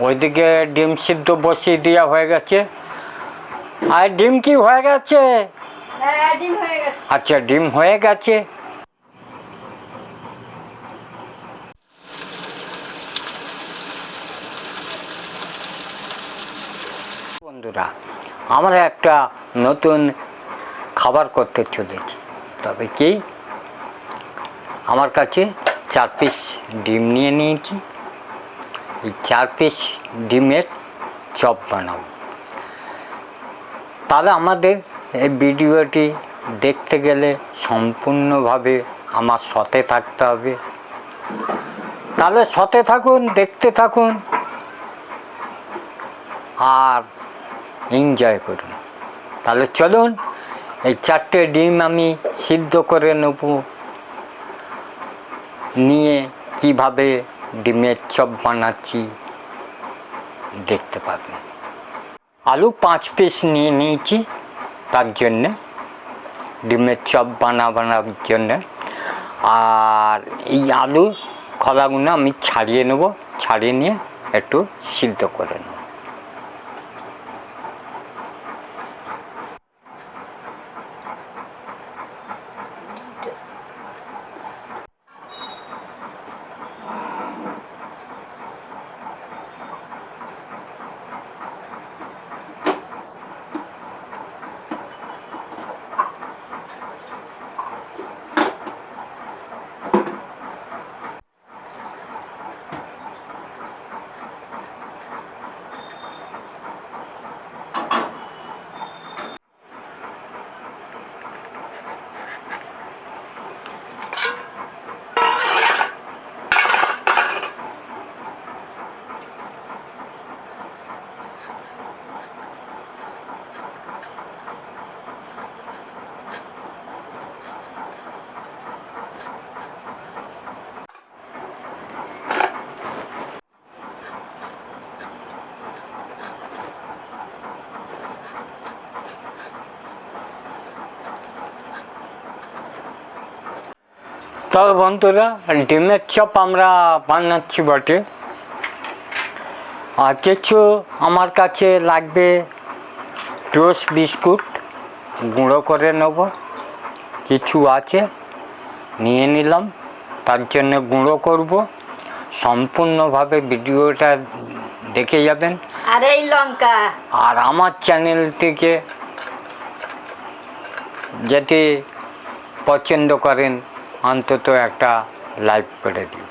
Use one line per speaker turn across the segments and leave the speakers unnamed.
ওইদিকে ডিম সিদ্ধ বসিয়ে দেওয়া হয়ে গেছে। আর ডিম কি হয়ে গেছে?
হ্যাঁ গেছে।
আচ্ছা ডিম হয়ে গেছে। বন্ধুরা আমরা একটা নতুন খাবার করতে চলেছি। তবে কি? আমার কাছে চার পিস ডিম নিয়ে নিয়েছি। চার পিস ডিমের চপ বানাবো। তাহলে আমাদের এই ভিডিওটি দেখতে গেলে সম্পূর্ণভাবে আমার সাথে থাকতে হবে। তাহলে সাথে থাকুন, দেখতে থাকুন, আর এনজয় করুন। তাহলে চলুন, এই চারটে ডিম আমি সিদ্ধ করে নেব। নিয়ে কীভাবে ডিমের চপ বানাচ্ছি, দেখতে পাবেন। আলু পাঁচ পিস নিয়ে নিয়েছি, তার জন্যে ডিমের চপ বানা বানার জন্যে। আর এই আলুর খোলাগুলো আমি ছাড়িয়ে নেব, ছাড়িয়ে নিয়ে একটু সিদ্ধ করে নেব। তবে বন্ধুরা ডিমের চপ আমরা বানাচ্ছি বটে। আর কিছু আমার কাছে লাগবে টোস্ট বিস্কুট গুঁড়ো করে নেব। কিছু আছে নিয়ে নিলাম। তার জন্য গুঁড়ো করব। সম্পূর্ণভাবে ভিডিওটা দেখে যাবেন।
আর এই লঙ্কা।
আর আমার চ্যানেল থেকে যদি পছন্দ করেন অন্তত একটা লাইক করে দিই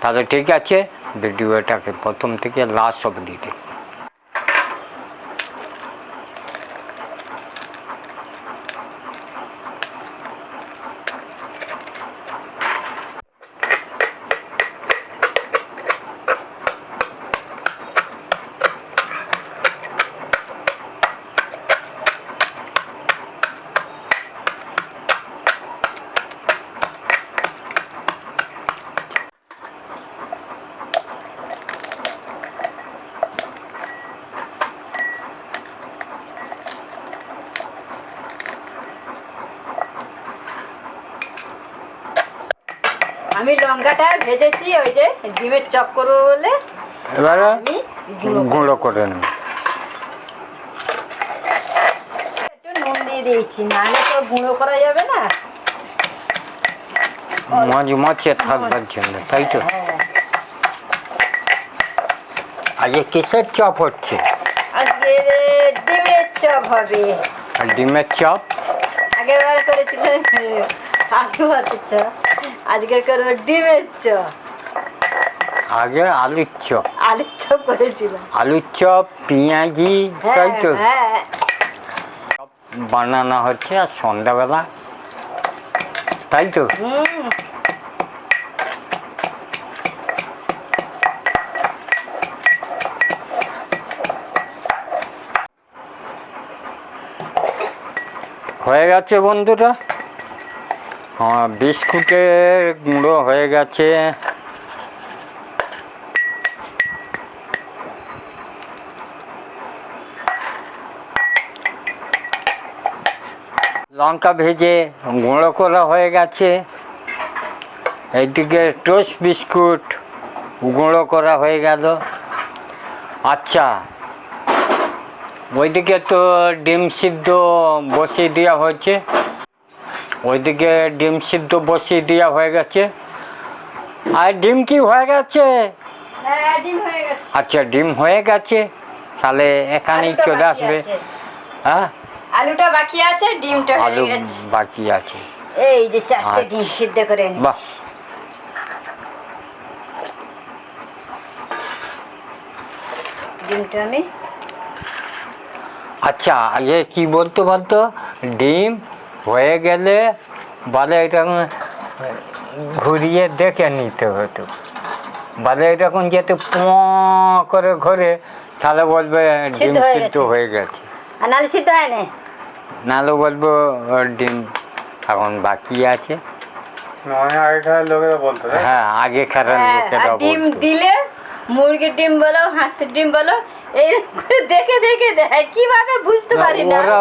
তাহলে ঠিক আছে ভিডিওটাকে প্রথম থেকে লাস্ট অবধি দেখুন
আমি লঙ্কাটা ভেজেছি ওই যে ডিমের চপ করব বলে।
এবারে
আমি গুঁড়ো
করে নেব
একটু নুন দিয়ে দিয়েছি নাহলে তো গুঁড়ো করা যাবে না।
মাঝে মাঝে থাকবার জন্য তাই তো?
হ্যাঁ।
আজকে কিসের চপ হচ্ছে?
আজকে ডিমের চপ হবে।
আর ডিমের চপ?
করেছিলেন আলু চপ। আজকে করব ডিমের চপ
আগে আলুর চপ
আলুর চপ করেছিলাম।
আলুর চপ পেঁয়াজি তাই তো?
হ্যাঁ হ্যাঁ।
বানানো হচ্ছে আর সন্ধ্যাবেলা। তাই তো? হয়ে গেছে বন্ধুরা? আমার বিস্কুটের গুঁড়ো হয়ে গেছে। লঙ্কা ভেজে গুঁড়ো করা হয়ে গেছে। এইদিকে টোস্ট বিস্কুট গুঁড়ো করা হয়ে গেল। আচ্ছা ওইদিকে তো ডিম সিদ্ধ বসিয়ে দেওয়া হয়েছে। ওইদিকে ডিম সিদ্ধ বসিয়ে দেওয়া হয়ে গেছে। আর ডিম কি হয়ে গেছে? আচ্ছা ডিম হয়ে গেছে। তাহলে এখানেই চলে আসবে। হ্যাঁ?
আলুটা বাকি আছে ডিমটা
আলু বাকি আছে।
এই যে চারটে
আচ্ছা।
ডিম সিদ্ধ করে
বাহ।
ডিমটা আমি
আচ্ছা আগে কি বলতো বলতো? ডিম হয়ে গেলে বলে এরকম ঘুরিয়ে দেখে নিতে হতো। বলে এরকম যেতে প করে ঘরে তাহলে বলবে ডিম
সিদ্ধ হয়ে গেছে। নালে সিদ্ধ হয় না।
নাহলে বলব ওর ডিম এখন বাকি আছে। হ্যাঁ আগে
হ্যাঁ,
লোকেরা
ডিম দিলে মুরগির ডিম বলো হাঁসের ডিম বলো এই দেখে দেখে দেয়। কীভাবে বুঝতে পারি না?
ওরা?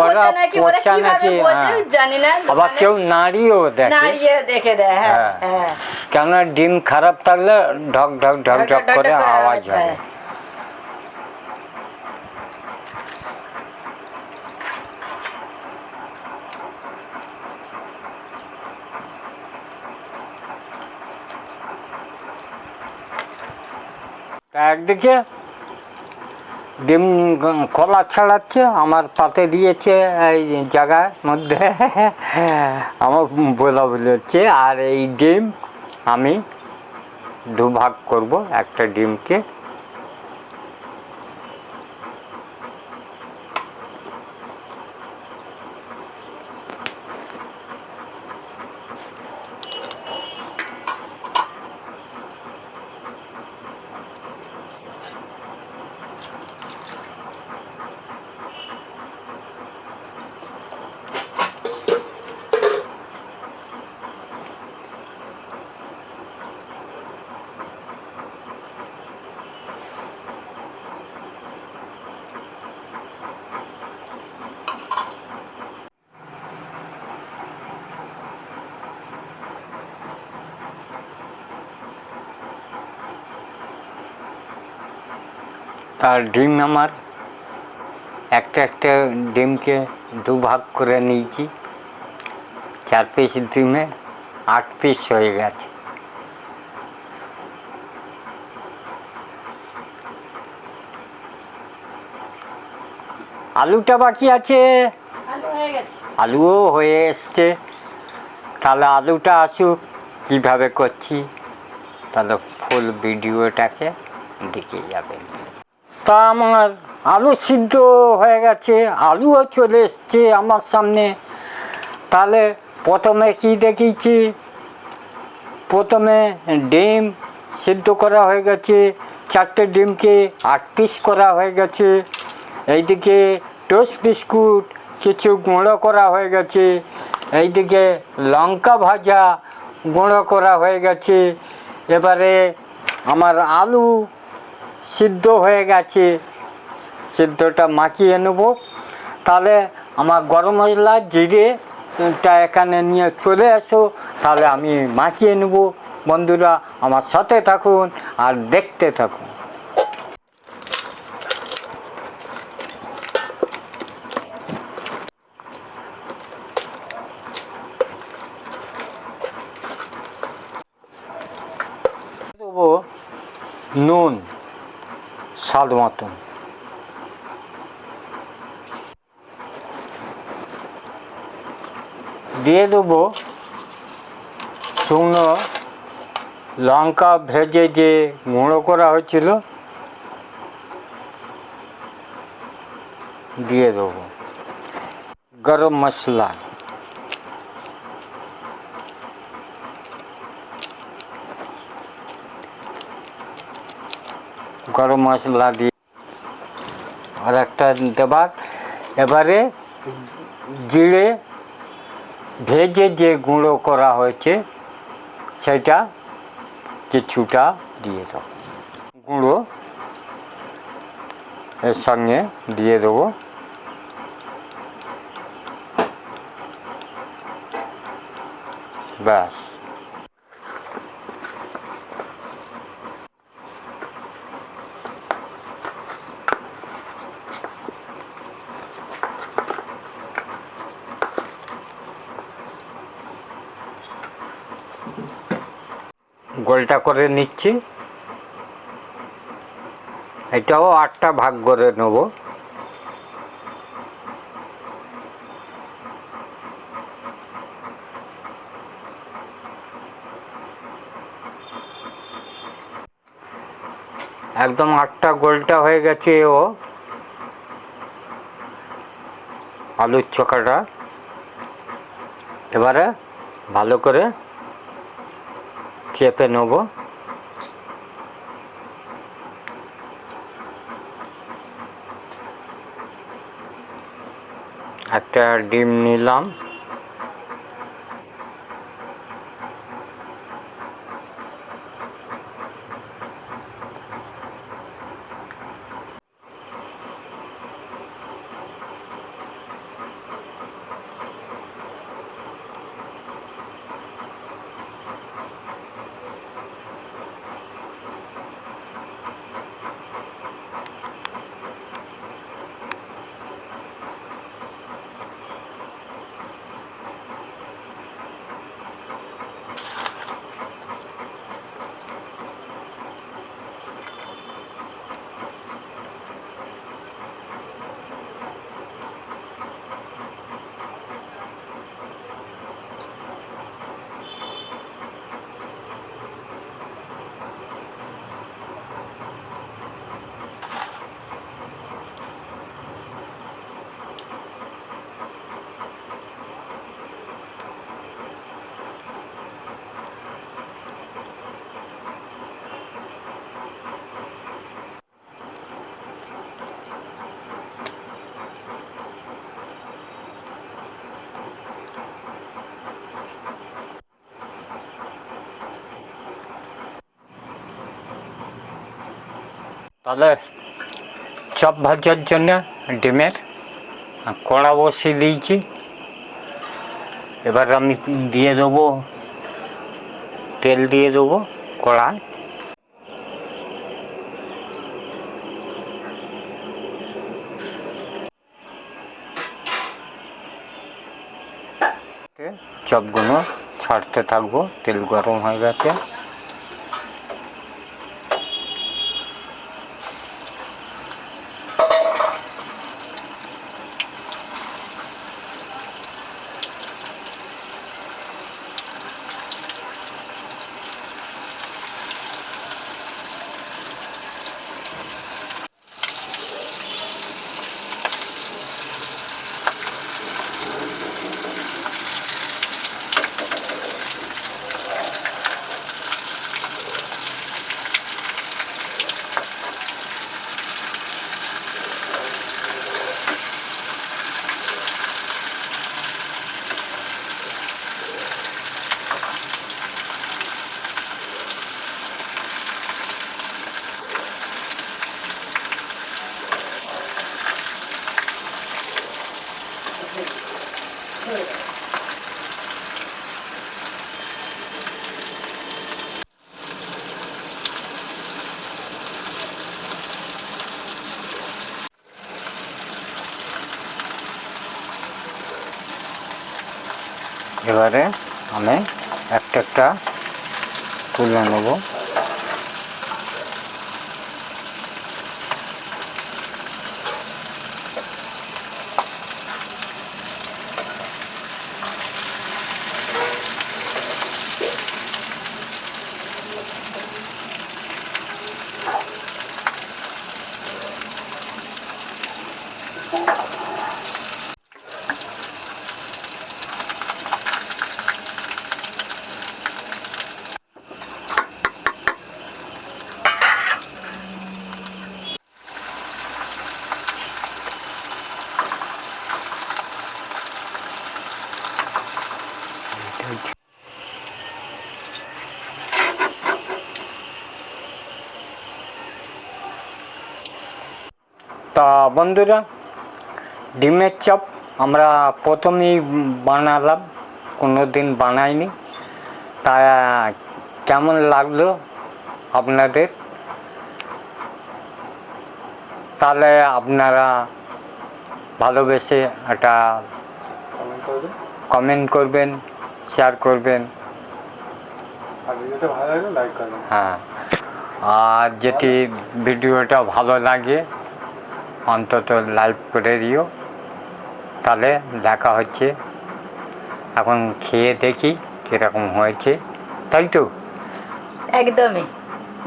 ওরা
নাকি ওরা কীভাবে
হ্যাঁ।
জানি না।
আবার কেউ নাড়িয়েও দেখে।
নাড়িয়ে দেখে দেয় হ্যাঁ
হ্যাঁ।
হ্যাঁ।
কেননা ডিম খারাপ থাকলে ঢক ঢক ঢক ঢক করে আওয়াজ হয়। একদিকে ডিম খোলা কলা ছাড়াচ্ছে আমার পাতে দিয়েছে এই জায়গার মধ্যে। আমার বলা হচ্ছে আর এই ডিম আমি দুভাগ করব একটা ডিমকে তার ডিম আমার একটা একটা ডিমকে দুভাগ করে নিয়েছি। চার পিস ডিমে আট পিস হয়ে গেছে। আলুটা বাকি আছে? আলুও হয়ে এসছে। তাহলে আলুটা আসুক কীভাবে করছি? তাহলে ফুল ভিডিওটাকে দেখে যাবেন। তা আমার আলু সিদ্ধ হয়ে গেছে, আলুও চলে এসছে আমার সামনে। তাহলে প্রথমে কি দেখিয়েছি? প্রথমে ডিম সিদ্ধ করা হয়ে গেছে, চারটে ডিমকে আট পিস করা হয়ে গেছে। এইদিকে টোস্ট বিস্কুট কিছু গুঁড়ো করা হয়ে গেছে। এইদিকে লঙ্কা ভাজা গুঁড়ো করা হয়ে গেছে। এবারে আমার আলু সিদ্ধ হয়ে গেছে। সিদ্ধটা মাখিয়ে নেব। তাহলে আমার গরম মশলা জিরেটা এখানে নিয়ে চলে আসো তাহলে আমি মাখিয়ে নেব। বন্ধুরা, আমার সাথে থাকুন আর দেখতে থাকুন দেবো নুন স্বাদ মতন দিয়ে দেবো শুকনো লঙ্কা ভেজে যে গুঁড়ো করা হয়েছিল, দিয়ে দেবো গরম মশলা। গরম মশলা দিয়ে আর একটা দেবার, এবারে জিরে ভেজে যে গুঁড়ো করা হয়েছে, সেটা কিছুটা দিয়ে দাও গুঁড়ো এর সঙ্গে দিয়ে দেবো। ব্যাস। গোলটা করে নিচ্ছি। এটাও আটটা ভাগ করে নেব। একদম আটটা গোলটা হয়ে গেছে ও। আলুর চোখাটা। এবারে ভালো করে চেপে নেব। একটা ডিম নিলাম। তাহলে চপ ভাজার জন্য ডিমের কড়া বসিয়ে দিয়েছি। এবার আমি দিয়ে দেবো, তেল দিয়ে দেবো কড়ায় চপগুলো ছাড়তে থাকব, তেল গরম হয়ে গেছে। এবারে আমি একটা একটা তুলে নেব তা বন্ধুরা ডিমের চপ আমরা প্রথমেই বানালাম কোনো দিন বানাইনি। তা কেমন লাগল আপনাদের? তাহলে আপনারা ভালোবেসে একটা
কমেন্ট করবেন
শেয়ার করবেন। হ্যাঁ আর যেটি ভিডিওটা ভালো লাগে অন্তত লাইভ করে দিও তাহলে দেখা হচ্ছে। এখন খেয়ে দেখি কীরকম হয়েছে। তাই তো?
একদমই।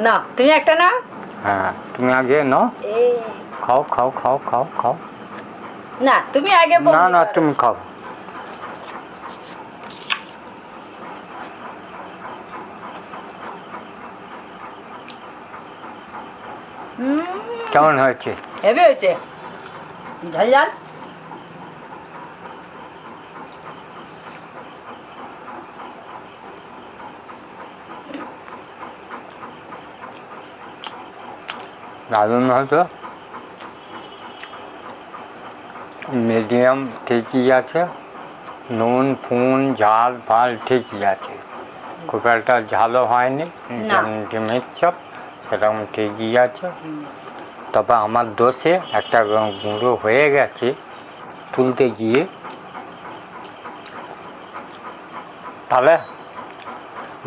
না তুমি একটা নাও।
হ্যাঁ তুমি আগে নাও। খাও খাও খাও খাও খাও।
না তুমি আগে
না না তুমি খাও। কেমন হয়েছে?
হেভি হয়েছে। ঝাল ঝাল।
দারুণ হয়তো মিডিয়াম ঠিকই আছে। নুন ফুন ঝাল ফাল ঠিকই আছে। খুব একটা ঝালও হয়নি। যেমন ডিমের চপ সেরকম ঠিকই আছে। তবে আমার দোষে একটা গুঁড়ো হয়ে গেছে তুলতে গিয়ে। তাহলে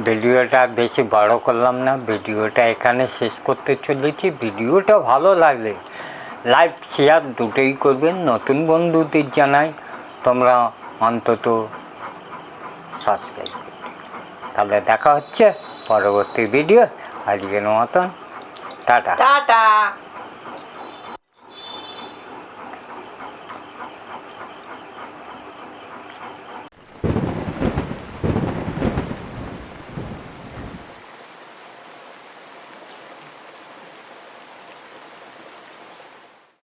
ভিডিওটা বেশি বড় করলাম না, ভিডিওটা এখানে শেষ করতে চলেছি। ভিডিওটা ভালো লাগলে লাইভ শেয়ার দুটোই করবেন। নতুন বন্ধুদের জানাই, তোমরা অন্তত সাবস্ক্রাইব তাহলে দেখা হচ্ছে পরবর্তী ভিডিও। আজকের মতন, টাটা।
টাটা।